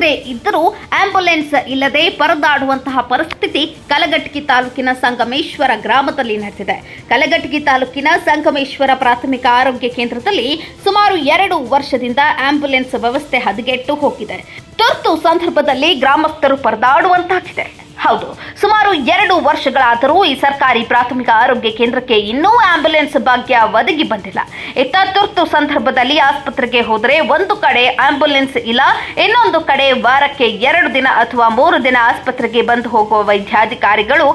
ಇದ್ದರೂ ಆಂಬ್ಯುಲೆನ್ಸ್ ಇಲ್ಲದೆ ಪರದಾಡುವಂತಹ ಪರಿಸ್ಥಿತಿ ಕಲಘಟಗಿ ತಾಲೂಕಿನ ಸಂಗಮೇಶ್ವರ ಗ್ರಾಮದಲ್ಲಿ ನಡೆದಿದೆ. ಕಲಘಟಗಿ ತಾಲೂಕಿನ ಸಂಗಮೇಶ್ವರ ಪ್ರಾಥಮಿಕ ಆರೋಗ್ಯ ಕೇಂದ್ರದಲ್ಲಿ ಸುಮಾರು ಎರಡು ವರ್ಷದಿಂದ ಆಂಬ್ಯುಲೆನ್ಸ್ ವ್ಯವಸ್ಥೆ ಹದಗೆಟ್ಟು ಹೋಗಿದೆ. ತುರ್ತು ಸಂದರ್ಭದಲ್ಲಿ ಗ್ರಾಮಸ್ಥರು ಪರದಾಡುವಂತಾಗಿದೆ. ಹೌದು. ಸುಮಾರು ಎರಡು ವರ್ಷಗಳಾದರೂ ಈ ಸರ್ಕಾರಿ ಪ್ರಾಥಮಿಕ ಆರೋಗ್ಯ ಕೇಂದ್ರಕ್ಕೆ ಇನ್ನೂ ಆಂಬ್ಯುಲೆನ್ಸ್ ಭಾಗ್ಯ ಒದಗಿ ಬಂದಿಲ್ಲ. ಇತ್ತ ತುರ್ತು ಸಂದರ್ಭದಲ್ಲಿ ಆಸ್ಪತ್ರೆಗೆ ಹೋದರೆ ಒಂದು ಕಡೆ ಆಂಬ್ಯುಲೆನ್ಸ್ ಇಲ್ಲ, ಇನ್ನೊಂದು ಕಡೆ ವಾರಕ್ಕೆ ಎರಡು ದಿನ ಅಥವಾ ಮೂರು ದಿನ ಆಸ್ಪತ್ರೆಗೆ ಬಂದು ಹೋಗುವ ವೈದ್ಯಾಧಿಕಾರಿಗಳು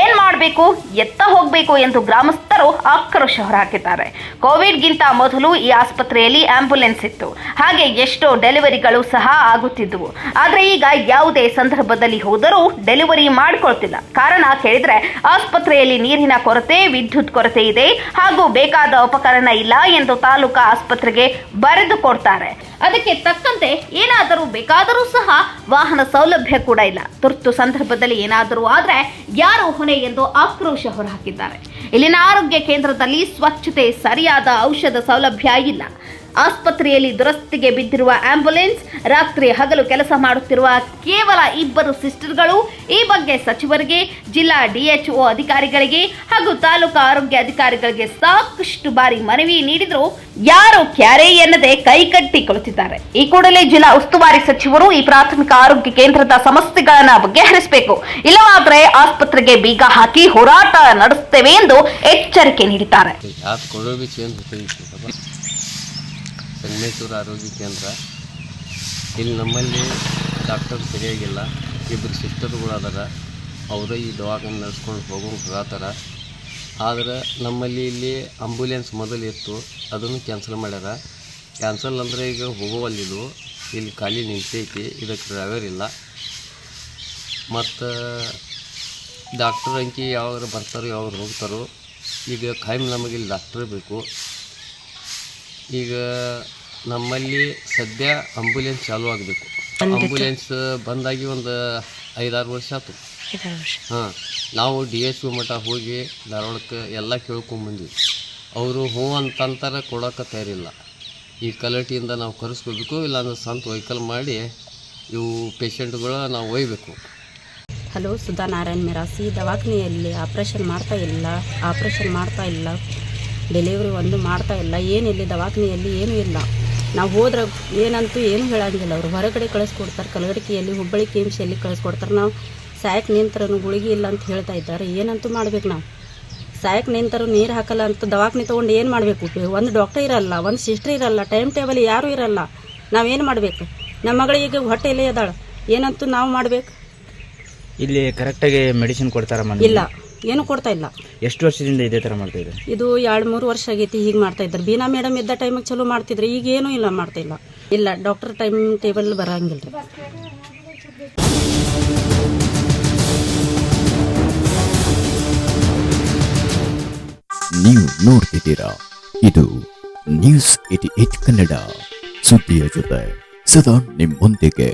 ಏನ್ ಮಾಡಬೇಕು, ಎತ್ತ ಹೋಗಬೇಕು ಎಂದು ಗ್ರಾಮಸ್ಥರು ಆಕ್ರೋಶ ಹೊರಹಾಕಿದ್ದಾರೆ. ಕೋವಿಡ್ಗಿಂತ ಮೊದಲು ಈ ಆಸ್ಪತ್ರೆಯಲ್ಲಿ ಆಂಬ್ಯುಲೆನ್ಸ್ ಇತ್ತು. ಹಾಗೆ ಎಷ್ಟೋ ಡೆಲಿವರಿಗಳು ಸಹ ಆಗುತ್ತಿದ್ದವು ಆದರೆ ಈಗ ಯಾವುದೇ ಸಂದರ್ಭದಲ್ಲಿ ಹೋದರೂ ಡೆಲಿವರಿ ಮಾಡಿಕೊಳ್ತಿಲ್ಲ. ಕಾರಣ ಕೇಳಿದ್ರೆ ಆಸ್ಪತ್ರೆಯಲ್ಲಿ ನೀರಿನ ಕೊರತೆ, ವಿದ್ಯುತ್ ಕೊರತೆ ಇದೆ ಹಾಗೂ ಬೇಕಾದ ಉಪಕರಣ ಇಲ್ಲ ಎಂದು ತಾಲೂಕು ಆಸ್ಪತ್ರೆಗೆ ಬರೆದು ಕೊಡ್ತಾರೆ. ಅದಕ್ಕೆ ತಕ್ಕಂತೆ ಏನಾದರೂ ಬೇಕಾದರೂ ಸಹ ವಾಹನ ಸೌಲಭ್ಯ ಕೂಡ ಇಲ್ಲ. ತುರ್ತು ಸಂದರ್ಭದಲ್ಲಿ ಏನಾದರೂ ಆದ್ರೆ ಯಾರು ಹೊಣೆ ಎಂದು ಆಕ್ರೋಶ ಹೊರಹಾಕಿದ್ದಾರೆ. ಇಲ್ಲಿನ ಆರೋಗ್ಯ ಕೇಂದ್ರದಲ್ಲಿ ಸ್ವಚ್ಛತೆ ಸರಿಯಾದ ಔಷಧ ಸೌಲಭ್ಯ ಇಲ್ಲ. ಆಸ್ಪತ್ರೆಯಲ್ಲಿ ದುರಸ್ತಿಗೆ ಬಿದ್ದಿರುವ ಆಂಬ್ಯುಲೆನ್ಸ್ ರಾತ್ರಿ ಹಗಲು ಕೆಲಸ ಮಾಡುತ್ತಿರುವ ಕೇವಲ ಇಬ್ಬರು ಸಿಸ್ಟರ್ಗಳು, ಈ ಬಗ್ಗೆ ಸಚಿವರಿಗೆ, ಜಿಲ್ಲಾ ಡಿಎಚ್ಒ ಅಧಿಕಾರಿಗಳಿಗೆ ಹಾಗೂ ತಾಲೂಕು ಆರೋಗ್ಯ ಅಧಿಕಾರಿಗಳಿಗೆ ಸಾಕಷ್ಟು ಬಾರಿ ಮನವಿ ನೀಡಿದ್ರು ಯಾರು ಕ್ಯಾರೆ ಎನ್ನದೆ ಕೈಕಟ್ಟಿ ಕುಳಿತಿದ್ದಾರೆ. ಈ ಕೂಡಲೇ ಜಿಲ್ಲಾ ಉಸ್ತುವಾರಿ ಸಚಿವರು ಈ ಪ್ರಾಥಮಿಕ ಆರೋಗ್ಯ ಕೇಂದ್ರದ ಸಮಸ್ಯೆಗಳನ್ನ ಬಗೆಹರಿಸಬೇಕು. ಇಲ್ಲವಾದ್ರೆ ಆಸ್ಪತ್ರೆಗೆ ಬೀಗ ಹಾಕಿ ಹೋರಾಟ ನಡೆಸುತ್ತೇವೆ ಎಂದು ಎಚ್ಚರಿಕೆ ನೀಡಿದ್ದಾರೆ. ಸಂಗಮೇಶ್ವರ ಆರೋಗ್ಯ ಕೇಂದ್ರ. ಇಲ್ಲಿ ನಮ್ಮಲ್ಲಿ ಡಾಕ್ಟರ್ ಸರಿಯಾಗಿಲ್ಲ. ಇಬ್ಬರು ಸಿಸ್ಟರ್ಗಳು ಅದಾರ ಅವರೇ ಈ ದವಾಖಾನೆ ನಡೆಸ್ಕೊಂಡು ಹೋಗೋಕೆ ಹೋಗತ್ತಾರ ಆದ್ರೆ ನಮ್ಮಲ್ಲಿ ಇಲ್ಲಿ ಆಂಬುಲೆನ್ಸ್ ಮೊದಲು ಇತ್ತು. ಅದನ್ನು ಕ್ಯಾನ್ಸಲ್ ಮಾಡ್ಯಾರ. ಕ್ಯಾನ್ಸಲ್ ಅಂದರೆ ಈಗ ಹೋಗೋವಲ್ಲಿದು ಇಲ್ಲಿ ಖಾಲಿ ನಿಂತೈತಿ. ಇದಕ್ಕೆ ಡ್ರೈವರ್ ಇಲ್ಲ. ಮತ್ತು ಡಾಕ್ಟರ್ ಅಂಕಿ ಯಾವಾಗ ಬರ್ತಾರೋ ಯಾವಾಗ ಹೋಗ್ತಾರೋ. ಈಗ ಖಾಯಂ ನಮಗೆ ಇಲ್ಲಿ ಡಾಕ್ಟ್ರೇ ಬೇಕು. ಈಗ ನಮ್ಮಲ್ಲಿ ಸದ್ಯ ಆಂಬುಲೆನ್ಸ್ ಚಾಲೂ ಆಗಬೇಕು. ಆಂಬುಲೆನ್ಸ್ ಬಂದಾಗಿ ಒಂದು ಐದಾರು ವರ್ಷ ಆಯ್ತು ಹಾಂ ನಾವು ಡಿ ಎಸ್ ಪಿ ಮಠ ಹೋಗಿ ಧಾರವಾಡಕ್ಕೆ ಎಲ್ಲ ಕೇಳ್ಕೊಂಬಂದ್ವಿ ಅವರು ಹ್ಞೂ ಅಂತಂತಾರೆ ಕೊಡೋಕೆ ತಯಾರಿಲ್ಲ. ಈ ಕಲಟಿಯಿಂದ ನಾವು ಕರೆಸ್ಕೋಬೇಕು ಇಲ್ಲಾಂದ್ರೆ ಸ್ವಂತ ವೆಹಿಕಲ್ ಮಾಡಿ ಇವು ಪೇಷಂಟ್ಗಳು ನಾವು ಒಯ್ಬೇಕು. ಹಲೋ ಸುಧಾ ನಾರಾಯಣ್ ಮಿರಾಸಿ. ದವಾಖಾನೆಯಲ್ಲಿ ಆಪ್ರೇಷನ್ ಮಾಡ್ತಾ ಇಲ್ಲ ಆಪ್ರೇಷನ್ ಮಾಡ್ತಾ ಇಲ್ಲ. ಡೆಲಿವರಿ ಒಂದು ಮಾಡ್ತಾ ಇಲ್ಲ. ಏನಿಲ್ಲ ದವಾಖಾನೆಯಲ್ಲಿ ಏನೂ ಇಲ್ಲ. ನಾವು ಹೋದ್ರೆ ಏನಂತೂ ಏನೂ ಹೇಳಂಗಿಲ್ಲ. ಅವರು ಹೊರಗಡೆ ಕಳಿಸ್ಕೊಡ್ತಾರೆ ಕಲಗಡಿಕೆಯಲ್ಲಿ ಹುಬ್ಬಳ್ಳಿ ಕೆ ಎಂ ಸಿಯಲ್ಲಿ ಕಳಿಸ್ಕೊಡ್ತಾರೆ. ನಾವು ಸಾಯಕ್ ನಿಂತರೂ ಗುಳಿಗೆ ಇಲ್ಲ ಅಂತ ಹೇಳ್ತಾ ಇದ್ದಾರೆ. ಏನಂತೂ ಮಾಡ್ಬೇಕು ನಾವು. ಸಾಯಕ್ ನಿಂತರೂ ನೀರು ಹಾಕಲ್ಲ ಅಂತ ದವಾಖಾನೆ ತೊಗೊಂಡು ಏನು ಮಾಡಬೇಕು? ಒಂದು ಡಾಕ್ಟರ್ ಇರಲ್ಲ ಒಂದು ಸಿಸ್ಟರ್ ಇರಲ್ಲ ಟೈಮ್ ಟೇಬಲ್ ಯಾರೂ ಇರಲ್ಲ. ನಾವೇನು ಮಾಡಬೇಕು? ನಮ್ಮ ಮಗಳಿಗೆ ಹೊಟ್ಟೆಯಲ್ಲೇ ಅದಾಳ ಏನಂತೂ ನಾವು ಮಾಡಬೇಕು? ಇಲ್ಲಿ ಕರೆಕ್ಟಾಗಿ ಮೆಡಿಸಿನ್ ಕೊಡ್ತಾರಮ್ಮ ಇಲ್ಲ. ಏನು ಕೊಡ್ತಾ ಇಲ್ಲ. ಎಷ್ಟು ವರ್ಷದಿಂದ ಇದೇ ಥರ ಮಾಡ್ತಾ ಇದೆ ಇದು ಎರಡು ಮೂರು ವರ್ಷ ಆಗೈತಿ ಹೀಗೆ ಮಾಡ್ತಾ ಇದ್ದಾರೆ. ಬೀನಾ ಮೇಡಮ್ ಇದ್ದ ಟೈಮಿಗೆ ಚಲೋ ಮಾಡ್ತಿದ್ರು ಈಗ ಏನೂ ಇಲ್ಲ ಮಾಡ್ತಾ ಇಲ್ಲ. ಇಲ್ಲ ಡಾಕ್ಟರ್ ಟೈಮ್ ಟೇಬಲ್ ಬರಂಗಿಲ್ಲ ರೀ. ನೀವು ನೋಡ್ತಿದ್ದೀರಾ? ಇದು ನ್ಯೂಸ್ ಏಟಿ ಏಟ್ ಕನ್ನಡ. ಸುದ್ದಿಯ ಜೊತೆ ಸದಾ ನಿಮ್ಮೊಂದಿಗೆ.